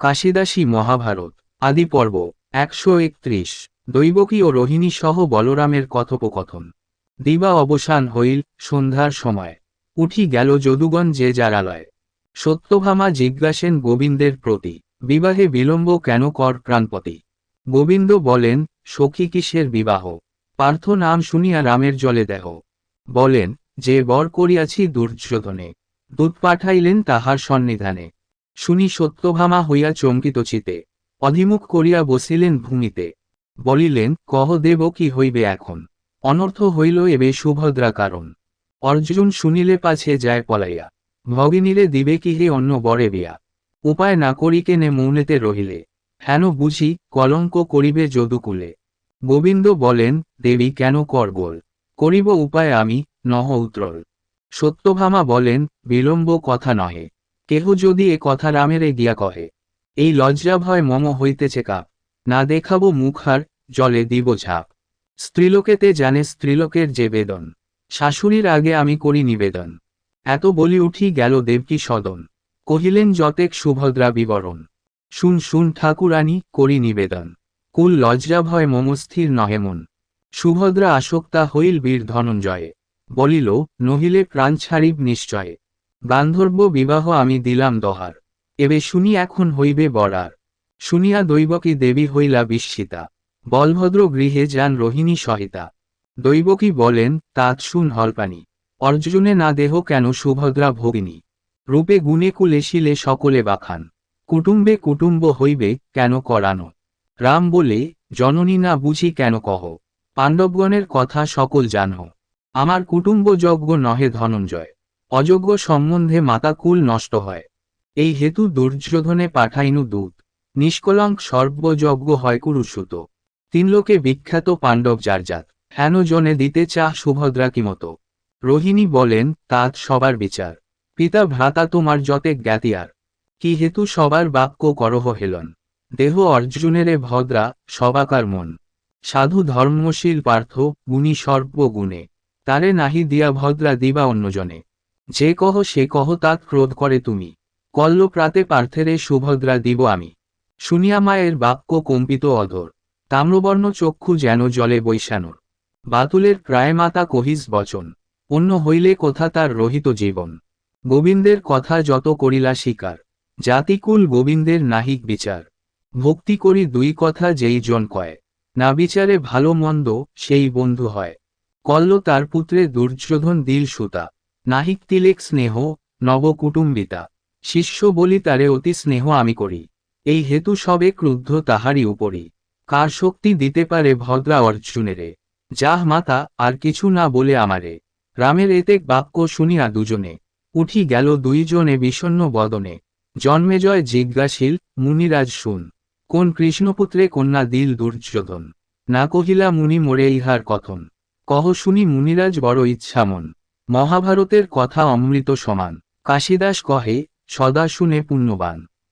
কাশিদাসী মহাভারত, আদি পর্ব, একশো একত্রিশ, দৈবকী ও রোহিণী সহ বলরামের কথোপকথন। দিবা অবসান হইল সন্ধ্যার সময়। উঠি গেল যদুগণ যে যারালয় সত্যভামা জিজ্ঞাসেন গোবিন্দের প্রতি, বিবাহে বিলম্ব কেন কর প্রাণপতি? গোবিন্দ বলেন, সখী কিসের বিবাহ? পার্থ নাম শুনিয়া রামের জলে দেহ। বলেন, যে বর করিয়াছি দুর্যোধনে দূত পাঠাইলেন তাহার সন্নিধানে। শুনি সত্যভামা হইয়া চমকিত চিতে। অধিমুখ করিয়া বসিলেন ভূমিতে। বলিলেন, কহ দেব কি হইবে এখন? অনর্থ হইল এবে সুভদ্রা কারণ অর্জুন শুনিলে পাছে যায় পলাইয়া। ভগিনীরে দিবে কি হে অন্য বরে বিয়া। উপায় না করি কেনে মৌনেতে রহিলে। হেন বুঝি, কলঙ্ক করিবে যদুকুলে। গোবিন্দ বলেন, দেবী, কেন করগোল করিব উপায় আমি, নহ উত্রল। সত্যভামা বলেন, বিলম্ব কথা নহে। কেহ যদি এ কথা রামেরে গিয়া কহে, এই লজ্জা ভয় মম হইতেছে কাপ, না দেখাবো মুখার জলে দিব ঝাপ। স্ত্রীলোকেতে জানে স্ত্রীলোকের যে বেদন, শাশুড়ির আগে আমি করি নিবেদন। এত বলি উঠি গেল দেবকী সদন, কহিলেন যতেক সুভদ্রা বিবরণ। শুন শুন, ঠাকুরানী, করি নিবেদন। কুল লজ্জা ভয় মম স্থির নহে মন। সুভদ্রা আসক্তা হইল বীর ধনঞ্জয়ে। বলিল, নহিলে প্রাণ ছাড়িব নিশ্চয়ে। গান্ধর্ব বিবাহ আমি দিলাম দহার। এবে শুনি এখন হইবে বরার শুনিয়া দৈবকী দেবী হইলা বিস্মিতা। বলভদ্র গৃহে যান রোহিণী সহিতা। দৈবকী বলেন, তাত শুন হলপানি। অর্জুনে না দেহ কেন সুভদ্রা ভগিনী? রূপে গুণে কুলেশিলে সকলে বাখান। কুটুম্বে কুটুম্ব হইবে কেন করানো? রাম বলে, জননী না বুঝি কেন কহ? পাণ্ডবগণের কথা সকল জানহ আমার কুটুম্ব যজ্ঞ নহে ধনঞ্জয়। অযোগ্য সম্বন্ধে মাতাকুল নষ্ট হয়। এই হেতু দুর্যোধনে পাঠাইনু দূত। নিষ্কলঙ্ক সর্বযজ্ঞ হয় কুরুসুত। তিন লোকে বিখ্যাত পাণ্ডব যারজাত হেন জনে দিতে চাহ সুভদ্রা কি মতো? রোহিণী বলেন, তাত সবার বিচার। পিতা ভ্রাতা তোমার যতে জ্ঞাতিয়ার। কি হেতু সবার বাক্য করহ হেলন। দেহ অর্জুনেরে ভদ্রা, সবাকার মন। সাধু ধর্মশীল পার্থ, গুণী সর্বগুণে। তারে নাহি দিয়া ভদ্রা দিবা অন্যজনে। যে কহ সে কহ তাত ক্রোধ করে তুমি। কল্ল প্রাতে পার্থেরে সুভদ্রা দিব আমি। শুনিয়া মায়ের বাক্য কম্পিত অধর। তাম্রবর্ণ চক্ষু যেন জলে বৈশানোর। বাতুলের প্রায় মাতা কহিস বচন। অন্য হইলে কোথা তার রহিত জীবন। গোবিন্দের কথা যত করিলা শিকার জাতিকুল গোবিন্দের নাহিক বিচার। ভক্তি করি দুই কথা যেই জন কয়। না বিচারে ভালো মন্দ, সেই বন্ধু হয়। কল্ল তার পুত্রে দুর্যোধন দিল সুতা। নাহিক তিলেক স্নেহ নব কুটুম্বিতা শিষ্য বলি তারে অতি স্নেহ আমি করি। এই হেতু সবে ক্রুদ্ধ তাহারই উপরি কার শক্তি দিতে পারে ভদ্রা অর্জুনেরে? যাহ মাতা, আর কিছু না বলে আমারে। রামের এতেক বাক্য শুনিয়া দুজনে। উঠি গেল দুইজনে বিষণ্ণ বদনে। জন্মেজয় জিজ্ঞাসীল, মুনিরাজ শুন, কোন কৃষ্ণপুত্রে কন্যা দিল দুর্যোধন? না কহিলা মুনি মোরে ইহার কথন। কহ শুনি মুনিরাজ বড় ইচ্ছামন। মহাভারতের কথা অমৃত সমান। কাশীদাস কহে সদা শুনে পুণ্যবান।